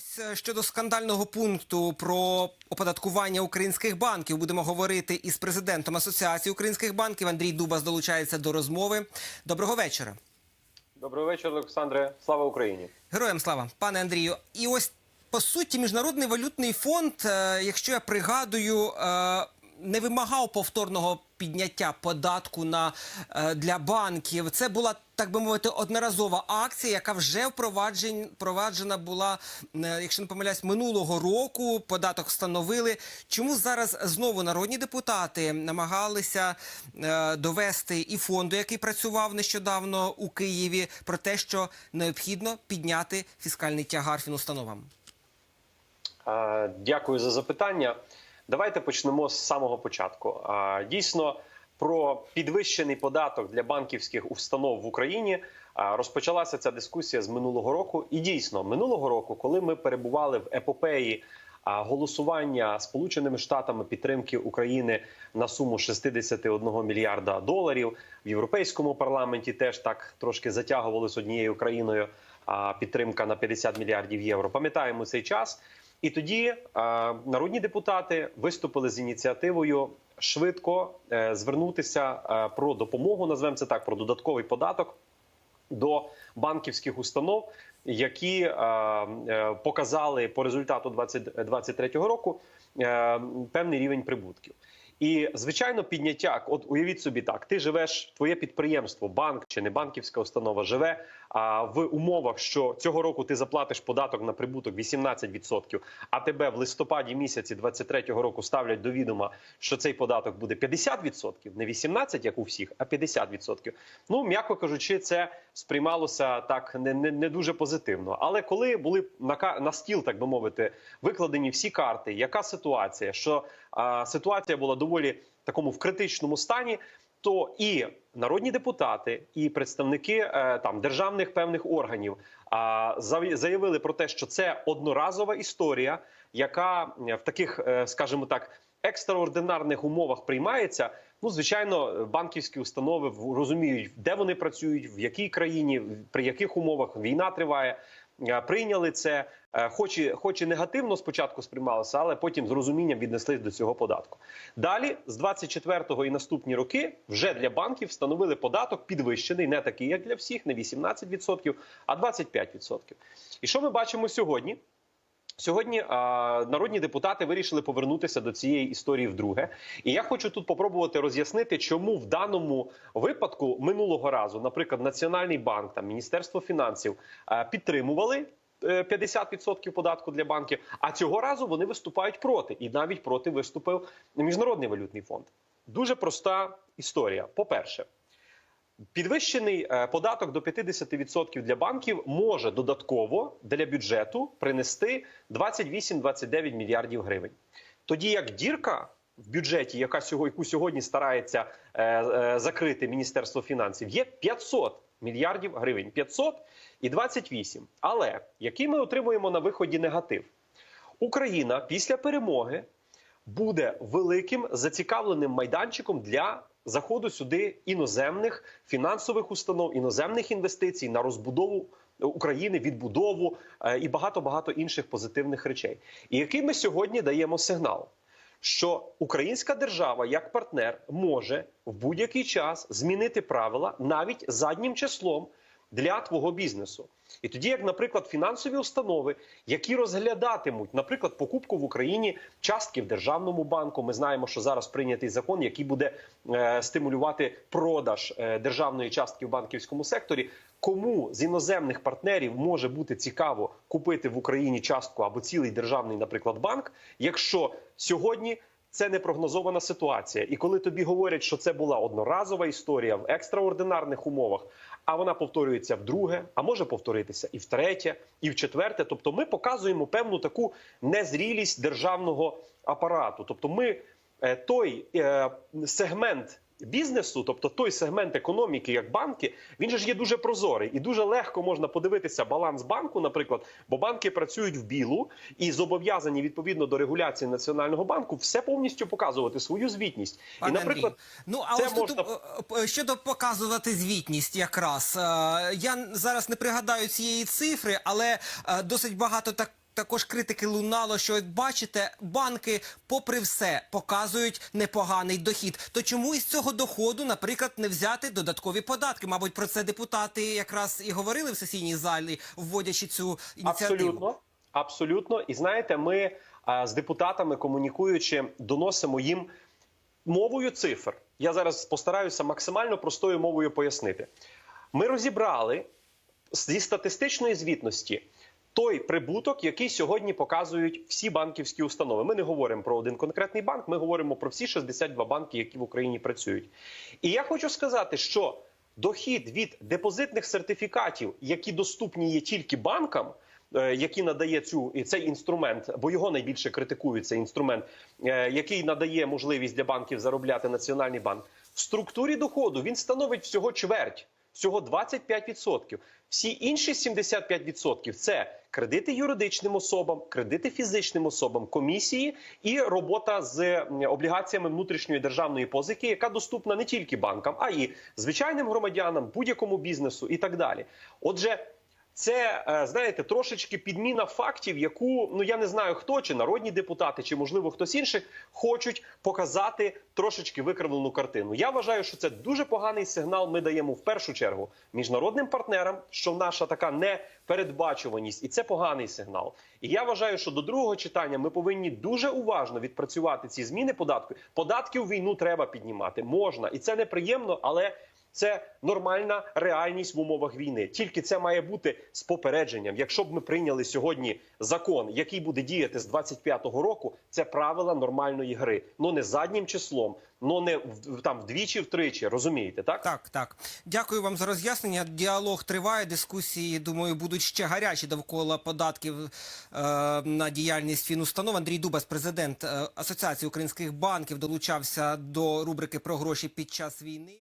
Ось е, щодо скандального пункту про оподаткування українських банків будемо говорити із президентом Асоціації українських банків. Андрій Дубас долучається до розмови. Доброго вечора. Доброго вечора, Олександре. Слава Україні. Героям слава, пане Андрію. І ось по суті, міжнародний валютний фонд, е, якщо я пригадую, е, не вимагав повторного підняття податку на е, для банків. Це була так би мовити одноразова акція, яка вже впроваджена була, е, якщо не помиляюсь, минулого року. Податок встановили. Чому зараз знову народні депутати намагалися е, довести і фонду, який працював нещодавно у Києві, про те, що необхідно підняти фіскальний тягар фінустановам? Дякую за запитання. Давайте почнемо з самого початку. Дійсно, про підвищений податок для банківських установ в Україні розпочалася ця дискусія з минулого року. І дійсно, минулого року, коли ми перебували в епопеї голосування Сполученими Штатами підтримки України на суму 61 мільярда доларів в європейському парламенті, теж так трошки затягували з однією країною. Підтримка на 50 мільярдів євро. Пам'ятаємо цей час. І тоді народні депутати виступили з ініціативою швидко е, звернутися е, про допомогу, назвемо це так, про додатковий податок до банківських установ, які е, показали по результату 2023 року певний рівень прибутків. І звичайно, підняття, от уявіть собі так: ти живеш, твоє підприємство, банк чи не банківська установа живе а, в умовах, що цього року ти заплатиш податок на прибуток 18%, а тебе в листопаді місяці 23-го року ставлять до відома, що цей податок буде 50%, не 18%, як у всіх, а 50%. Ну, м'яко кажучи, це сприймалося так не, не, не дуже позитивно. Але коли були на, на стіл, так би мовити, викладені всі карти, яка ситуація, що а, ситуація була доволі такому в критичному стані. То і народні депутати, і представники е, там державних певних органів заявили про те, що це одноразова історія, яка е, в таких, е, скажімо так, екстраординарних умовах приймається. Ну, звичайно, банківські установи розуміють, де вони працюють, в якій країні, при яких умовах війна триває. Е, Прийняли це, е, хоч і, хоч і негативно спочатку сприймалося, але потім з розумінням віднеслись до цього податку. Далі, з 24-го і наступні роки, вже для банків встановили податок підвищений, не такий, як для всіх, не 18%, а 25%. І що ми бачимо сьогодні? Сьогодні а, народні депутати вирішили повернутися до цієї історії вдруге. І я хочу тут попробувати роз'яснити, чому в даному випадку минулого разу, наприклад, Національний банк та Міністерство фінансів а, підтримували. е, 50% податку для банків, а цього разу вони виступають проти, і навіть проти виступив міжнародний валютний фонд. Дуже проста історія. По перше, Підвищений е, податок до 50% для банків може додатково для бюджету принести 28-29 мільярдів гривень. Тоді як дірка в бюджеті, яка сьогодні, яку сьогодні старається е, е, закрити Міністерство фінансів, є 500 мільярдів гривень. 500 і 28. Але який ми отримуємо на виході негатив? Україна після перемоги буде великим зацікавленим майданчиком для заходу сюди іноземних фінансових установ, іноземних інвестицій на розбудову України, відбудову е, і багато багато інших позитивних речей. І який ми сьогодні даємо сигнал? Що українська держава як партнер може в будь-який час змінити правила навіть заднім числом для твого бізнесу. І тоді, як, наприклад, фінансові установи, які розглядатимуть, наприклад, покупку в Україні частки в державному банку. Ми знаємо, що зараз прийнятий закон, який буде е, стимулювати продаж е, державної частки в банківському секторі. Кому з іноземних партнерів може бути цікаво купити в Україні частку або цілий державний, наприклад, банк, якщо сьогодні це не прогнозована ситуація. І коли тобі говорять, що це була одноразова історія в екстраординарних умовах, а вона повторюється вдруге, а може повторитися і втретє, і в четверте. Тобто, ми показуємо певну таку незрілість державного апарату. Тобто, ми е, той е, сегмент. Бізнесу, тобто той сегмент економіки, як банки, він же ж є дуже прозорий і дуже легко можна подивитися баланс банку, наприклад, бо банки працюють в білу і зобов'язані відповідно до регуляції національного банку все повністю показувати свою звітність. Пане і, наприклад, ну а це ось можна- е, щодо показувати звітність, якраз е, я зараз не пригадаю цієї цифри, але е, досить багато так. Також критики лунало, що от бачите, банки, попри все, показують непоганий дохід. То чому із цього доходу, наприклад, не взяти додаткові податки? Мабуть, про це депутати якраз і говорили в сесійній залі, вводячи цю ініціативу. Абсолютно, абсолютно. І знаєте, ми а, з депутатами комунікуючи, доносимо їм мовою цифр. Я зараз постараюся максимально простою мовою пояснити. Ми розібрали зі статистичної звітності. Той прибуток, який сьогодні показують всі банківські установи. Ми не говоримо про один конкретний банк, ми говоримо про всі 62 банки, які в Україні працюють. І я хочу сказати, що дохід від депозитних сертифікатів, які доступні є тільки банкам, е, які надає цю цей інструмент, бо його найбільше критикують цей інструмент, е, який надає можливість для банків заробляти національний банк. В структурі доходу він становить всього чверть, всього 25%. Всі інші 75% – це кредити юридичним особам, кредити фізичним особам, комісії і робота з облігаціями внутрішньої державної позики, яка доступна не тільки банкам, а й звичайним громадянам, будь-якому бізнесу і так далі. Отже. Це е, знаєте трошечки підміна фактів, яку ну я не знаю хто чи народні депутати, чи можливо хтось інший хочуть показати трошечки викривлену картину. Я вважаю, що це дуже поганий сигнал. Ми даємо в першу чергу міжнародним партнерам, що наша така непередбачуваність, і це поганий сигнал. І я вважаю, що до другого читання ми повинні дуже уважно відпрацювати ці зміни податку. Податки у війну треба піднімати, можна, і це неприємно, але. Це нормальна реальність в умовах війни. Тільки це має бути з попередженням. Якщо б ми прийняли сьогодні закон, який буде діяти з 25-го року, це правила нормальної гри. Ну не заднім числом, ну не там вдвічі, втричі. Розумієте, так? Так, так. Дякую вам за роз'яснення. Діалог триває. Дискусії, думаю, будуть ще гарячі довкола податків е, на діяльність фінустанов. Андрій Дубас, президент е, Асоціації українських банків, долучався до рубрики про гроші під час війни.